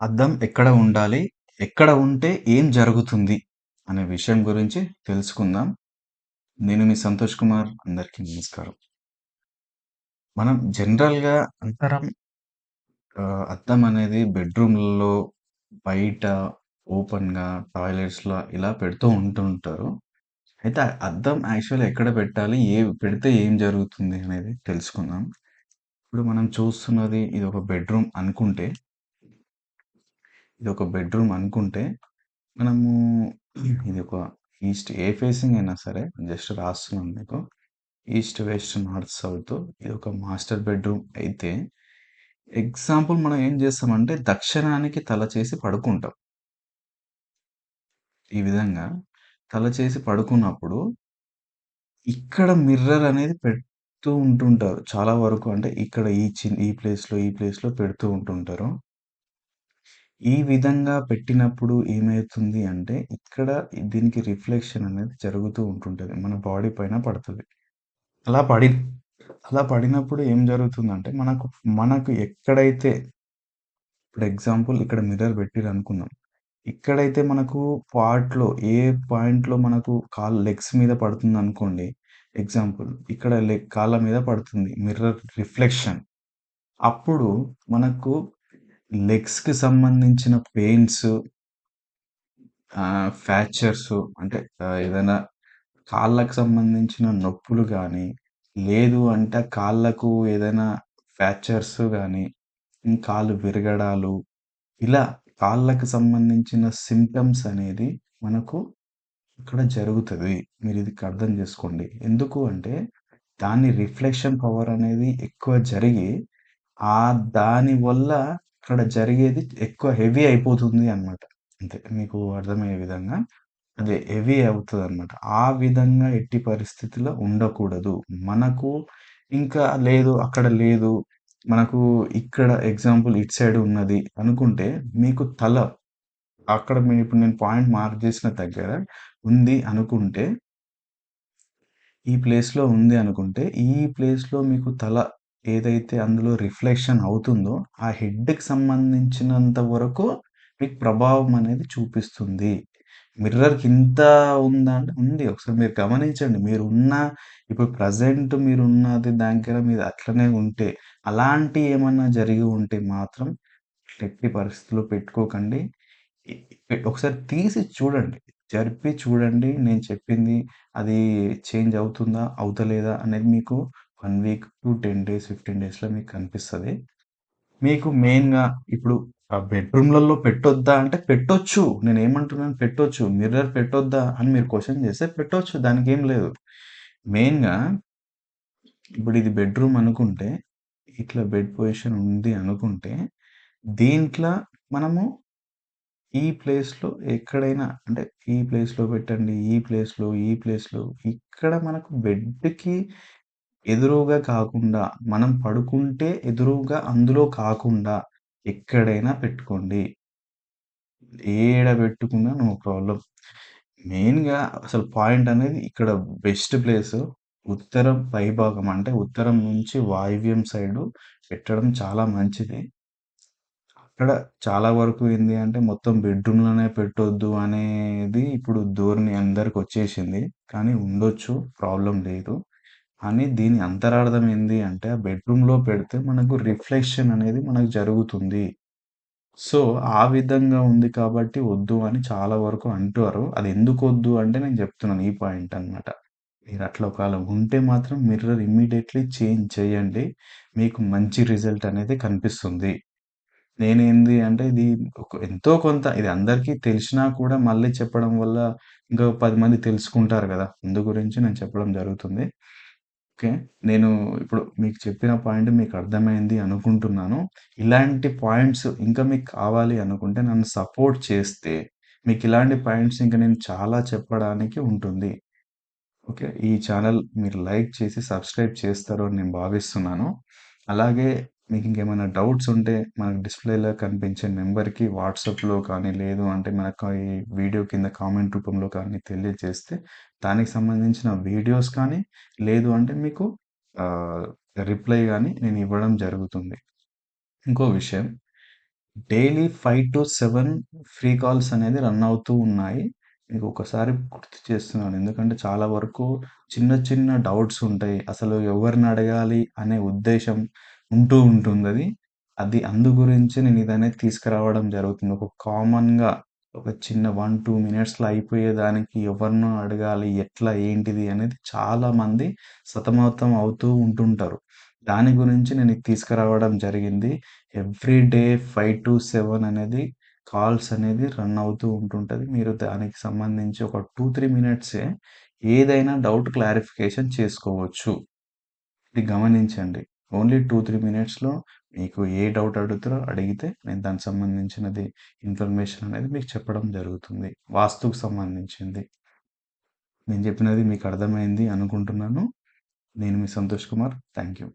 అద్దం ఎక్కడ ఉండాలి? ఎక్కడ ఉంటే ఏం జరుగుతుంది? అనే విషయం గురించి తెలుసుకుందాం. నేను మీ సంతోష్ కుమార్. అందరికీ నమస్కారం. మనం జనరల్‌గా ఆహ్, అద్దం అనేది బెడ్‌రూమ్‌లలో, బయట ఓపెన్‌గా, టాయిలెట్స్‌లో ఇలా పెడుతూ ఉంటుంటారు. అయితే అద్దం యాక్చువల్‌గా ఎక్కడ పెట్టాలి? ఏ పెడితే ఏం జరుగుతుంది? అనేది తెలుసుకుందాం. ఇప్పుడు మనం చూస్తున్నది ఇదొక బెడ్‌రూమ్ అనుకుంటే ఇది ఒక బెడ్‌రూమ్ అనుకుంటే, మనము ఇది ఒక ఈస్ట్ ఏ ఫేసింగ్ అయినా సరే జస్ట్ రాస్తున్నాను మీకు. ఈస్ట్, వెస్ట్, నార్త్, సౌత్ ఇది ఒక మాస్టర్ బెడ్‌రూమ్ అయితే, ఎగ్జాంపుల్ మనం ఏం చేస్తామంటే దక్షిణానికి తల చేసి పడుకుంటాం. ఈ విధంగా తల చేసి పడుకున్నప్పుడు ఇక్కడ మిర్రర్ అనేది పెడుతూ ఉంటుంటారు. చాలా వరకు అంటే ఇక్కడ ఈ చిన్న ఈ ప్లేస్‌లో, ఈ ప్లేస్‌లో పెడుతూ ఉంటుంటారు. ఈ విధంగా పెట్టినప్పుడు ఏమైతుంది అంటే, ఇక్కడ దీనికి రిఫ్లెక్షన్ అనేది జరుగుతూ ఉంటుంటుంది మన బాడీ పైన పడుతుంది అలా పడి అలా పడినప్పుడు ఏం జరుగుతుందంటే, మనకు మనకు ఎక్కడైతే ఇప్పుడు ఎగ్జాంపుల్ ఇక్కడ మిర్రర్ పెట్టిర్రనుకుందాం. ఇక్కడైతే మనకు పార్ట్‌లో ఏ పాయింట్‌లో మనకు కాల్ లెగ్స్ మీద పడుతుంది అనుకోండి ఎగ్జాంపుల్ ఇక్కడ లెగ్ కాళ్ళ మీద పడుతుంది మిర్రర్ రిఫ్లెక్షన్. అప్పుడు మనకు లెగ్స్‌కి సంబంధించిన పెయిన్స్ ఆహ్, ఫ్రాక్చర్స్ అంటే ఆహ్, ఏదైనా కాళ్ళకి సంబంధించిన నొప్పులు గానీ, లేదు అంటే కాళ్ళకు ఏదైనా ఫ్రాక్చర్స్ గానీ, హ్మ్, కాళ్ళు విరగడాలు, ఇలా కాళ్ళకి సంబంధించిన సింప్టమ్స్ అనేది మనకు ఇక్కడ జరుగుతది. మీరిది అర్థం చేసుకోండి. ఎందుకు అంటే, దాని రిఫ్లెక్షన్ పవర్ అనేది ఎక్కువ జరిగి, ఆ దాని వల్ల అక్కడ జరిగేది ఎక్కువ హెవీ అయిపోతుంది అన్నమాట. అంతే. మీకు అర్థమయ్యే విధంగా అదే హెవీ అవుతుంది అనమాట ఆ విధంగా ఎట్టి పరిస్థితిలో ఉండకూడదు. మనకు ఇంకా లేదు అక్కడ లేదు. మనకు ఇక్కడ ఎగ్జాంపుల్ ఇటు సైడ్ ఉన్నది అనుకుంటే, మీకు తల అక్కడ మీరు ఇప్పుడు నేను పాయింట్ మార్క్ చేసిన దగ్గర ఉంది అనుకుంటే ఈ ప్లేస్‌లో ఉంది అనుకుంటే, ఈ ప్లేస్‌లో మీకు తల ఏదైతే అందులో రిఫ్లెక్షన్ అవుతుందో, ఆ హెడ్‌కి సంబంధించినంత వరకు మీకు ప్రభావం అనేది చూపిస్తుంది. మిర్రర్‌కి ఇంత ఉందా అంటే ఉంది. ఒకసారి మీరు గమనించండి. మీరు ఉన్న ఇప్పుడు ప్రెసెంట్ మీరు ఉన్నది దగ్గర మీరు అట్లనే ఉంటే, అలాంటి ఏమన్నా జరిగి ఉంటే మాత్రం ఎట్టి పరిస్థితిలో పెట్టుకోకండి. ఒకసారి తీసి చూడండి. జరిపి చూడండి. నేను చెప్పింది అది చేంజ్ అవుతుందా? అవుతలేదా? అనేది మీకు వన్ వీక్ టు 10 డేస్, 15 డేస్‌లో మీకు కనిపిస్తుంది మీకు మెయిన్‌గా ఇప్పుడు ఆ బెడ్‌రూమ్‌లలో పెట్టొద్దా? అంటే పెట్టొచ్చు. నేనేమంటున్నాను పెట్టొచ్చు. మిర్రర్ పెట్టొద్దా? అని మీరు క్వశ్చన్ చేస్తే పెట్టొచ్చు. ఏం లేదు. మెయిన్‌గా ఇప్పుడు ఇది బెడ్‌రూమ్ అనుకుంటే, ఇట్లా బెడ్ పొజిషన్ ఉంది అనుకుంటే, దీంట్లో మనము ఈ ప్లేస్‌లో ఎక్కడైనా అంటే ఈ ప్లేస్‌లో పెట్టండి. ఈ ప్లేస్‌లో, ఈ ప్లేస్‌లో ఇక్కడ మనకు బెడ్‌కి ఎదురుగా కాకుండా, మనం పడుకుంటే ఎదురుగా అందులో కాకుండా ఎక్కడైనా పెట్టుకోండి. ఏడ పెట్టుకున్నా నో ప్రాబ్లమ్. మెయిన్‌గా అసలు పాయింట్ అనేది ఇక్కడ బెస్ట్ ప్లేసు ఉత్తరం పైభాగం అంటే ఉత్తరం నుంచి వాయువ్యం సైడు పెట్టడం చాలా మంచిది. అక్కడ చాలా వరకు ఏంది అంటే మొత్తం బెడ్‌రూమ్‌లోనే పెట్టొద్దు అనేది ఇప్పుడు ధోరణి అందరికొచ్చేసింది. కానీ ఉండొచ్చు. ప్రాబ్లమ్ లేదు. కానీ దీని అంతరార్థం ఏంది అంటే ఆ బెడ్‌రూమ్‌లో పెడితే మనకు రిఫ్లెక్షన్ అనేది మనకు జరుగుతుంది. సో, ఆ విధంగా ఉంది కాబట్టి వద్దు అని చాలా వరకు అంటారు. అది ఎందుకు వద్దు అంటే నేను చెప్తున్నాను ఈ పాయింట్ అన్నమాట. మీరు అట్లా ఒకవేళ ఉంటే మాత్రం మిర్రర్ ఇమ్మీడియట్లీ చేంజ్ చేయండి. మీకు మంచి రిజల్ట్ అనేది కనిపిస్తుంది. నేనేంది అంటే ఇది ఒక ఎంతో కొంత ఇది అందరికీ తెలిసినా కూడా మళ్ళీ చెప్పడం వల్ల ఇంకా పది మంది తెలుసుకుంటారు కదా అందు గురించి నేను చెప్పడం జరుగుతుంది. ఓకే. నేను ఇప్పుడు మీకు చెప్పిన పాయింట్ మీకు అర్థమైంది అనుకుంటున్నాను. ఇలాంటి పాయింట్స్ ఇంకా మీకు కావాలి అనుకుంటే నన్ను సపోర్ట్ చేస్తే, మీకు ఇలాంటి పాయింట్స్ ఇంకా నేను చాలా చెప్పడానికి ఉంటుంది. ఓకే. ఈ ఛానల్ మీరు లైక్ చేసి సబ్స్క్రైబ్ చేస్తారు అని నేను భావిస్తున్నాను. అలాగే మీకు ఇంకేమైనా డౌట్స్ ఉంటే మనకు డిస్‌ప్లేలో కనిపించే నెంబర్కి వాట్సాప్‌లో కానీ, లేదు అంటే మనకు ఈ వీడియో కింద కామెంట్ రూపంలో కానీ తెలియజేస్తే, దానికి సంబంధించిన వీడియోస్ కానీ, లేదు అంటే మీకు రిప్లై కానీ నేను ఇవ్వడం జరుగుతుంది. ఇంకో విషయం డైలీ 5-7 ఫ్రీ కాల్స్ అనేది రన్ అవుతూ ఉన్నాయి. మీకు ఒకసారి గుర్తు చేస్తున్నాను. ఎందుకంటే చాలా వరకు చిన్న చిన్న డౌట్స్ ఉంటాయి. అసలు ఎవరిని అడగాలి అనే ఉద్దేశం ఉంటూ ఉంటుందది. అది అందు గురించి నేను ఇదనేది తీసుకురావడం జరుగుతుంది. ఒక కామన్‌గా ఒక చిన్న 1, 2 మినిట్స్‌లో అయిపోయేదానికి ఎవరినో అడగాలి, ఎట్లా ఏంటిది అనేది చాలామంది సతమతం అవుతూ ఉంటుంటారు. దాని గురించి నేను తీసుకురావడం జరిగింది. ఎవ్రీ డే 5-7 అనేది కాల్స్ అనేది రన్ అవుతూ ఉంటుంటది. మీరు దానికి సంబంధించి ఒక 2, 3 మినిట్సే ఏదైనా డౌట్ క్లారిఫికేషన్ చేసుకోవచ్చు. ఇది గమనించండి. ఓన్లీ 2, 3 మినిట్స్‌లో మీకు ఏ డౌట్ అడుగుతారో అడిగితే నేను దానికి సంబంధించినది ఇన్ఫర్మేషన్ అనేది మీకు చెప్పడం జరుగుతుంది. వాస్తుకు సంబంధించింది. నేను చెప్పినది మీకు అర్థమైంది అనుకుంటున్నాను. నేను మీ సంతోష్ కుమార్. Thank you.